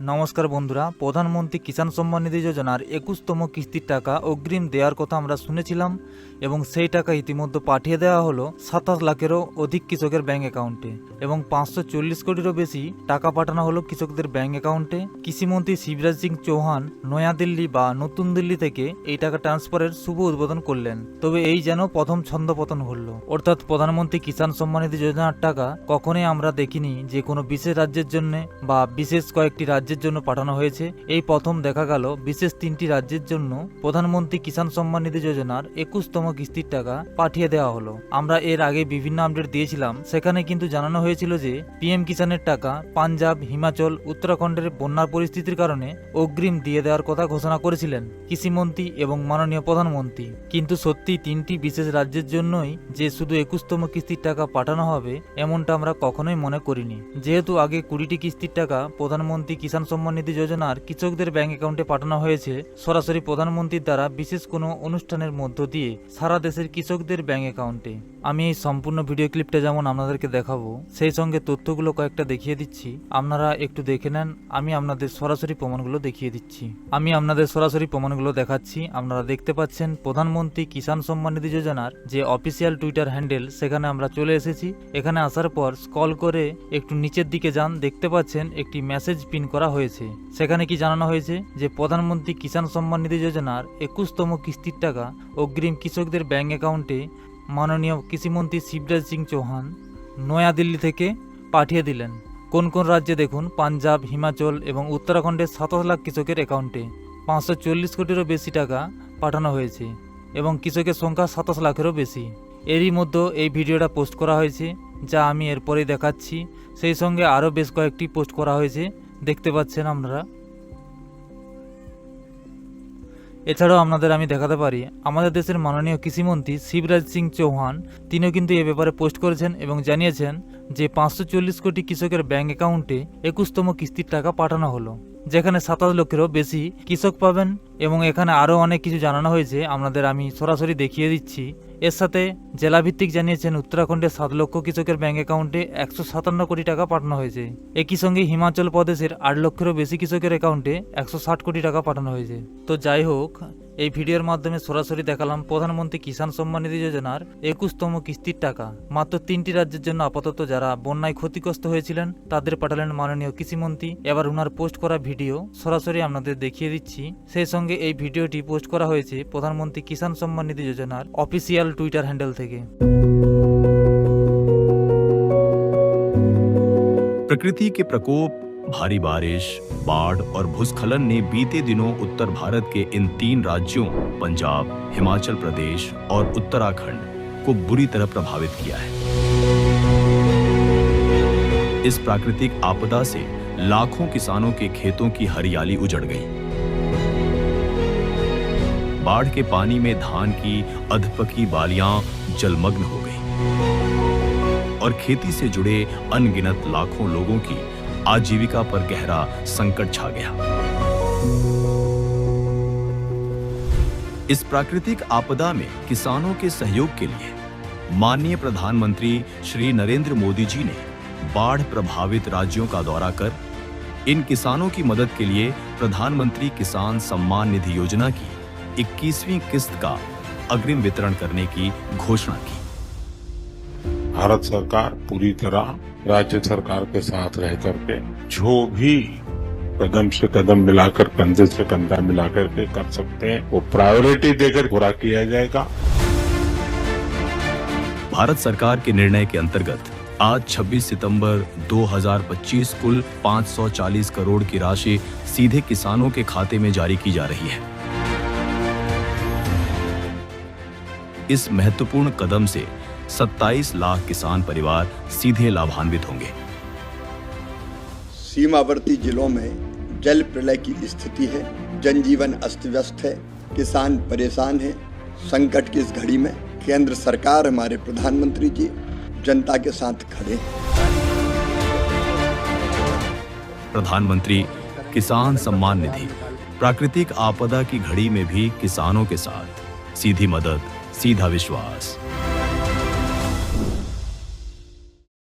নমস্কার বন্ধুরা, প্রধানমন্ত্রী কিষাণ সম্মান নিধি যোজনার একুশতম কিস্তির টাকা অগ্রিম দেওয়ার কথা আমরা শুনেছিলাম এবং সেই টাকা ইতিমধ্যে পাঠিয়ে দেওয়া হলো সাতাশ লাখেরও অধিক কৃষকের ব্যাঙ্ক অ্যাকাউন্টে এবং পাঁচশো চল্লিশ কোটিরও বেশি টাকা পাঠানো হলো কৃষকদের ব্যাঙ্ক অ্যাকাউন্টে। কৃষিমন্ত্রী শিবরাজ সিং চৌহান নয়াদিল্লি বা নতুন দিল্লি থেকে এই টাকা ট্রান্সফারের শুভ উদ্বোধন করলেন। তবে এই যেন প্রথম ছন্দপতন হলো। অর্থাৎ প্রধানমন্ত্রী কিষাণ সম্মান নিধি যোজনার টাকা কখনোই আমরা দেখিনি যে কোনো বিশেষ রাজ্যের জন্য বা বিশেষ কয়েকটি রাজ্যের জন্য পাঠানো হয়েছে। এই প্রথম দেখা গেল বিশেষ তিনটি রাজ্যের জন্য। প্রধানমন্ত্রী কিষাণ সম্মান নিধি যোজনার একুশতম কিস্তির টাকা পাঠিয়ে দেওয়া হলো। আমরা এর আগে বিভিন্ন আপডেট দিয়েছিলাম। সেখানে কিন্তু জানানো হয়েছিল যে, পিএম কিষাণের টাকা পাঞ্জাব, হিমাচল, উত্তরাখণ্ডের বন্যার পরিস্থিতির কারণে অগ্রিম দিয়ে দেওয়ার কথা ঘোষণা করেছিলেন কৃষিমন্ত্রী এবং মাননীয় প্রধানমন্ত্রী। কিন্তু সত্যি তিনটি বিশেষ রাজ্যের জন্যই যে শুধু একুশতম কিস্তির টাকা পাঠানো হবে, এমনটা আমরা কখনোই মনে করিনি। যেহেতু আগে কুড়িটি কিস্তির টাকা প্রধানমন্ত্রী কিষাণ সম্মান নিধি যোজনার কৃষকদের ব্যাংক অ্যাকাউন্টে পাঠানো হয়েছে সরাসরি প্রধানমন্ত্রীর দ্বারা বিশেষ কোনো অনুষ্ঠানের মধ্য দিয়ে সারা দেশের কৃষকদের ব্যাংক অ্যাকাউন্টে। আমি এই সম্পূর্ণ ভিডিও ক্লিপটা যেমন আপনাদেরকে দেখাবো, সেই সঙ্গে তথ্যগুলো কয়েকটা দেখিয়ে দিচ্ছি। আপনারা একটু দেখে নেন, আমি আপনাদের সরাসরি প্রমাণগুলো দেখিয়ে দিচ্ছি। আমি আপনাদের সরাসরি প্রমাণগুলো দেখাচ্ছি। আপনারা দেখতে পাচ্ছেন প্রধানমন্ত্রী কিষাণ সম্মান নিধি যোজনার যে অফিসিয়াল টুইটার হ্যান্ডেল, সেখানে আমরা চলে এসেছি। এখানে আসার পর স্কল করে একটু নিচের দিকে যান, দেখতে পাচ্ছেন একটি মেসেজ পিন করা হয়েছে। সেখানে কি জানানো হয়েছে যে প্রধানমন্ত্রী কিষাণ সম্মান নিধি যোজনার একুশতম কিস্তির টাকা অগ্রিম কৃষকদের ব্যাঙ্ক অ্যাকাউন্টে মাননীয় কৃষিমন্ত্রী শিবরাজ সিং চৌহান নয়াদিল্লি থেকে পাঠিয়ে দিলেন। কোন কোন রাজ্যে দেখুন পাঞ্জাব, হিমাচল এবং উত্তরাখণ্ডের সাতাশ লাখ কৃষকের অ্যাকাউন্টে পাঁচশো চল্লিশ কোটিরও বেশি টাকা পাঠানো হয়েছে এবং কৃষকের সংখ্যা সাতাশ লাখেরও বেশি। এরই মধ্যে এই ভিডিওটা পোস্ট করা হয়েছে, যা আমি এরপরেই দেখাচ্ছি। সেই সঙ্গে আরও বেশ কয়েকটি পোস্ট করা হয়েছে দেখতে পাচ্ছেন আপনারা। এছাড়াও আপনাদের আমি দেখাতে পারি, আমাদের দেশের মাননীয় কৃষিমন্ত্রী শিবরাজ সিং চৌহান, তিনিও কিন্তু এ ব্যাপারে পোস্ট করেছেন এবং জানিয়েছেন যে পাঁচশো চল্লিশ কোটি কৃষকের ব্যাঙ্ক অ্যাকাউন্টে একুশতম কিস্তির টাকা পাঠানো হলো, যেখানে সাতাশ লক্ষেরও বেশি কৃষক পাবেন এবং এখানে আরও অনেক কিছু জানানো হয়েছে। আপনাদের আমি সরাসরি দেখিয়ে দিচ্ছি। এর সাথে জেলাভিত্তিক জানিয়েছেন উত্তরাখণ্ডের সাত লক্ষ কৃষকের ব্যাঙ্ক অ্যাকাউন্টে একশো সাতান্ন কোটি টাকা পাঠানো হয়েছে। একই সঙ্গে হিমাচল প্রদেশের আট লক্ষেরও বেশি কৃষকের অ্যাকাউন্টে একশো ষাট কোটি টাকা পাঠানো হয়েছে। তো যাই হোক, এই ভিডিওর মাধ্যমে সরাসরি দেখালাম প্রধানমন্ত্রী কিষাণ সম্মান নিধি যোজনার একুশতম কিস্তির টাকা। মাত্র তিনটি রাজ্যের জন্য আপাতত যারা বন্যায় ক্ষতিগ্রস্ত হয়েছিলেন, তাদের পাঠালেন মাননীয় কৃষিমন্ত্রী। এবার ওনার পোস্ট করা ভিডিও সরাসরি আপনাদের দেখিয়ে দিচ্ছি। সেই সঙ্গে এই ভিডিওটি পোস্ট করা হয়েছে প্রধানমন্ত্রী কিষাণ সম্মান নিধি যোজনার অফিসিয়াল টুইটার হ্যান্ডেল থেকে प्रकृति के प्रकोप भारी बारिश बाढ़ और भूस्खलन ने बीते दिनों उत्तर भारत के इन तीन राज्यों पंजाब हिमाचल प्रदेश और उत्तराखंड को बुरी तरह प्रभावित किया है इस प्राकृतिक आपदा से लाखों किसानों के खेतों की हरियाली उजड़ गई बाढ़ के पानी में धान की अधपकी बालियाँ जलमग्न हो गई। और खेती से जुड़े अनगिनत लाखों लोगों की आजीविका पर गहरा संकट छा गया। इस प्राकृतिक आपदा में किसानों के सहयोग के लिए माननीय प्रधानमंत्री श्री नरेंद्र मोदी जी ने बाढ़ प्रभावित राज्यों का दौरा कर इन किसानों की मदद के लिए प्रधानमंत्री किसान सम्मान निधि योजना की 21वीं किस्त का अग्रिम वितरण करने की घोषणा की। भारत सरकार पूरी तरह राज्य सरकार के साथ रह करके जो भी कदम से कदम मिलाकर कंधे से कंधा मिलाकर के कर सकते हैं वो प्रायोरिटी देकर पूरा किया जाएगा। भारत सरकार के निर्णय के अंतर्गत आज 26 सितंबर 2025 कुल 540 करोड़ की राशि सीधे किसानों के खाते में जारी की जा रही है। इस महत्वपूर्ण कदम से 27 लाख किसान परिवार सीधे लाभान्वित होंगे। सीमावर्ती जिलों में जल प्रलय की स्थिति है जनजीवन अस्त व्यस्त है किसान परेशान है। संकट की इस घड़ी में केंद्र सरकार हमारे प्रधानमंत्री जी जनता के साथ खड़े प्रधानमंत्री किसान सम्मान निधि। प्राकृतिक आपदा की घड़ी में भी किसानों के साथ सीधी मदद। सीधा विश्वास।